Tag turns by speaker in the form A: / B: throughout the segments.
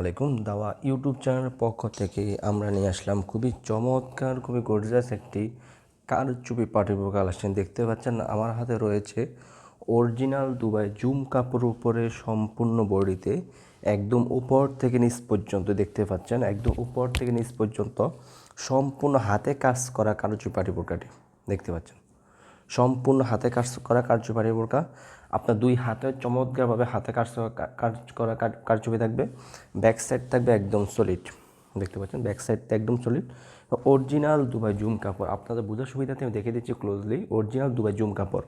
A: আলাইকুম। দাওয়া ইউটিউব চ্যানেলের পক্ষ থেকে আমরা নিয়ে আসলাম খুবই চমৎকার, খুবই গর্জাস একটি কারচুপি পাটিপুর কালেকশন। দেখতে পাচ্ছেন, আমার হাতে রয়েছে অরিজিনাল দুবাই জুম কাপড় উপরে সম্পূর্ণ বডিতে একদম উপর থেকে নিচ পর্যন্ত, দেখতে পাচ্ছেন, একদম উপর থেকে নিচ পর্যন্ত সম্পূর্ণ হাতে কাজ করা কারচুপি পাটিপুরকাটি দেখতে পাচ্ছেন। সম্পূর্ণ হাতে কাজ করা কার্যপারি বোরকা। আপনার দুই হাতে চমৎকারভাবে হাতে কাজ করা- কাজ করা কার- কারচুপি থাকবে। ব্যাক সাইড থাকবে একদম সলিড দেখতে পাচ্ছেন? ব্যাক সাইডটা একদম সলিড অরিজিনাল দুবাই জুম কাপড়। আপনাদের বোঝার সুবিধাতে আমি দেখে দিচ্ছি ক্লোজলি অরিজিনাল দুবাই জুম কাপড়।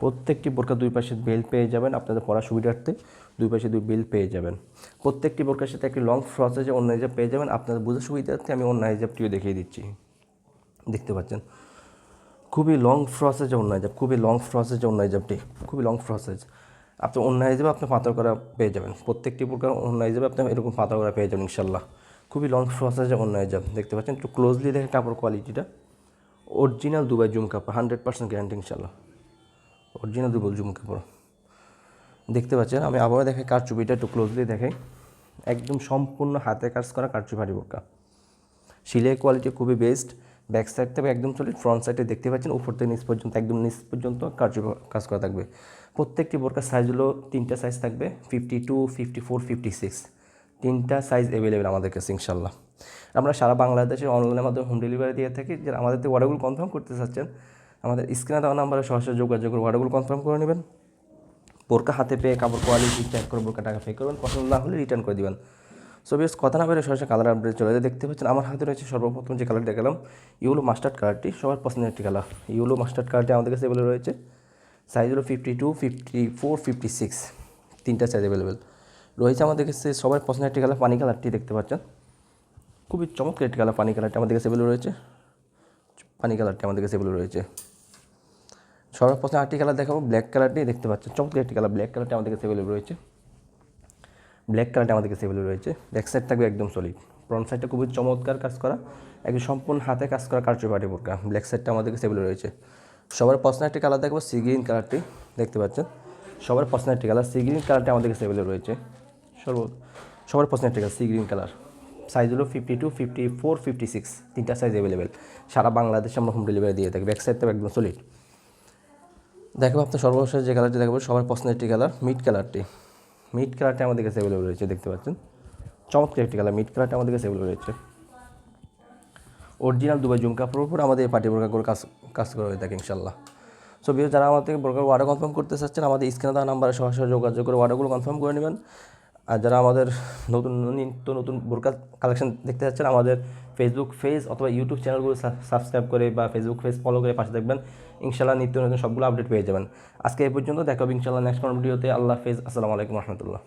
A: প্রত্যেকটি বোরকা দুই পাশে বেল পেয়ে যাবেন আপনাদের পড়া সুবিধার্থে দুই পাশে দুই বেল পেয়ে যাবেন। প্রত্যেকটি বোরকার সাথে একটি লং ফ্রসেজে অন্য হিজাব পেয়ে যাবেন। আপনাদের বোঝার সুবিধার্থে আমি অন্য হিজাবটিও দেখিয়ে দিচ্ছি। দেখতে পাচ্ছেন? খুবই লং প্রসেস অন্য হিজাব খুবই লং প্রসেস অন্য হিজাবটি খুবই লং প্রসেস আপনি অন্য হিজাবে আপনি পাথর করা পেয়ে যাবেন। প্রত্যেকটি প্রকার অন্য হিজাবে আপনি এরকম পাথর করা পেয়ে যাবেন ইনশাল্লাহ খুবই লং প্রসেসে অন্য হিজাব দেখতে পাচ্ছেন একটু ক্লোজলি দেখে কাপড় কোয়ালিটিটা অরিজিনাল দুবাই জুম কাপড় হান্ড্রেড পার্সেন্ট গ্যারান্টি ইনশাল্লাহ অরিজিনাল দুবাই জুম কাপড়। দেখতে পাচ্ছেন, আমি আবারও দেখে কারচুপিটা একটু ক্লোজলি দেখাই। একদম সম্পূর্ণ হাতে কাজ করা কারচুপারি বোরকা। সিলাই কোয়ালিটি খুবই বেস্ট ব্যাক সাইড থেকে একদম সলিড ফ্রন্ট সাইডে দেখতে পাচ্ছেন, উপর থেকে নিচ পর্যন্ত, একদম নিচ পর্যন্ত কার্য কাজ করা থাকবে। প্রত্যেকটি বোরকার সাইজ হলো তিনটা সাইজ থাকবে fifty two fifty four fifty six তিনটা সাইজ অ্যাভেলেবেল আমাদের কাছে ইনশাল্লাহ আমরা সারা বাংলাদেশের অনলাইনের মাধ্যমে হোম ডেলিভারি দিয়ে থাকি, যারা আমাদের থেকে অর্ডারগুলো কনফার্ম করতে চাচ্ছেন, আমাদের স্ক্রিনে দেওয়া নাম্বারে সরাসরি যোগাযোগ করে অর্ডারগুলো কনফার্ম করে নেবেন। বোরকা হাতে পেয়ে কাপড় কোয়ালিটি চেক করে বোরকা টাকা পে করবেন, পছন্দ না হলে রিটার্ন করে দিবেন। সো বেশ কথা না বেরো সরাসরি কালার আপডেট চলে যায়। দেখতে পাচ্ছেন, আমার হাতে রয়েছে সর্বপ্রথম যে কালার দেখালাম ইউলো মাস্টার্ড কালারটি সবার পছন্দের একটি কালার ইউলো মাস্টার্ড কালারটি আমাদের কাছে এগুলো রয়েছে। সাইজ হলো fifty two fifty four fifty six তিনটা সাইজ অ্যাভেলেবেল রয়েছে আমাদের কাছে সবার পছন্দের একটি কালার পানি কালারটি দেখতে পাচ্ছেন। খুবই চমৎকার একটি কালার পানি কালারটি আমাদের কাছে এগুলো রয়েছে। পানি কালারটি আমাদের কাছে এগুলো রয়েছে। সবার পছন্দের আরেকটি কালার দেখাবো ব্ল্যাক কালারটি দেখতে পাচ্ছেন, চমৎকার একটি কালার ব্ল্যাক কালারটি আমাদের কাছে অ্যাভেলেবল রয়েছে। ব্ল্যাক কালারটা আমাদের কাছে অ্যাভেলেবল রয়েছে। ব্যাক সাইড থাকবে একদম সলিড ফ্রন্ট সাইডটা খুবই চমৎকার কাজ করা। একদম সম্পূর্ণ হাতে কাজ করা কার্য পাটি বোরকা। ব্ল্যাক সাইডটা আমাদের কাছে অ্যাভেলেবল রয়েছে। সবার পছন্দের একটি কালার দেখব সি গ্রিন কালারটি দেখতে পাচ্ছেন? সবার পছন্দের একটি কালার সি গ্রিন কালারটি আমাদের কাছে অ্যাভেলেবল রয়েছে। সর্ব সবার পছন্দের একটি colour sea green colour size হলো fifty two fifty four fifty six তিনটা সাইজ অ্যাভেলেবেল সারা বাংলাদেশে আমরা হোম ডেলিভারি দিয়ে থাকি। ব্যাক সাইডটা একদম সলিড দেখব আপনার সর্বশেষ যে কালারটি দেখাবো, সবার পছন্দের একটি কালার মিড কালারটি মিড কালারটা আমাদের কাছে অ্যাভেলেবল রয়েছে, দেখতে পাচ্ছেন। চমৎকার একটি কালার মিড কালারটা আমাদের কাছে অ্যাভেলেবল রয়েছে। অরিজিনাল দুবাই জুম কাপড়ের উপর আমাদের পার্টি বোরকা করে কাজ কাজ করা হয়ে থাকে ইনশাল্লাহ সো বিয়ে যারা আমাদের বোরকার অর্ডার কনফার্ম করতে চাচ্ছেন, আমাদের স্ক্রিনে দেওয়া নাম্বারে সরাসরি যোগাযোগ করে অর্ডারগুলো কনফার্ম করে নেবেন। আর যারা আমাদের নতুন নিত্য নতুন বোরকা কালেকশন দেখতে চাচ্ছেন আমাদের ফেসবুক পেজ অথবা ইউটিউব চ্যানেলগুলো সাবস্ক্রাইব করে বা ফেসবুক পেজ ফলো করে পাশে দেখবেন। ইনশাল্লাহ নিত্য নতুন সবগুলো আপডেট পেয়ে যাবেন। আজকে এই পর্যন্ত, দেখা হবে ইনশাল্লাহ নেক্সট কোনো ভিডিওতে আল্লাহ ফেজ আসসালামু আলাইকুম রহমতুল্লাহ।